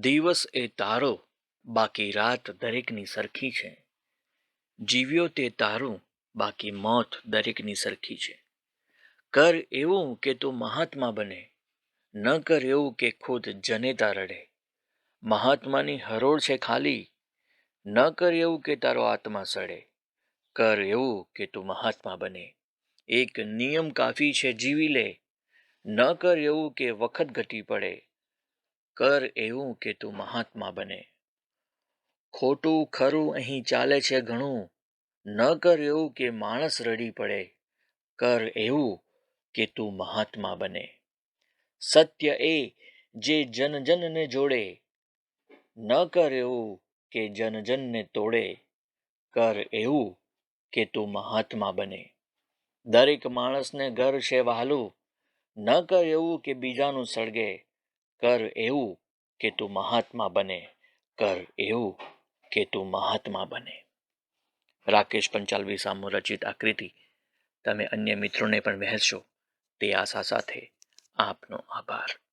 દિવસ એ તારો, બાકી રાત દરેકની સરખી છે. જીવ્યો તે તારું, બાકી મોત દરેકની સરખી છે. કર એવું કે તું મહાત્મા બને, ન કર એવું કે ખુદ જનેતા રડે. મહાત્માની હરોળ છે ખાલી, ન કર એવું કે તારો આત્મા સડે. કર એવું કે તું મહાત્મા બને. એક નિયમ કાફી છે, જીવી લે. ન કર એવું કે વખત ઘટી પડે. કર એવું કે તું મહાત્મા બને. ખોટું ખરું અહીં ચાલે છે ઘણું. ન કર એવું કે માણસ રડી પડે. કર એવું કે તું મહાત્મા બને. સત્ય એ જે જન જનને જોડે. ન કર એવું કે જન જનને તોડે. કર એવું કે તું મહાત્મા બને. દરેક માણસને ઘર છે વહાલું. ન કર એવું કે બીજાનું સળગે. કર એવું કે તું મહાત્મા બને. કર એવું કે તું મહાત્મા બને. રાકેશ પંચાલવી સામુ રચિત આકૃતિ. તમે અન્ય મિત્રોને પણ વહેંચશો તે આશા સાથે આપનો આભાર.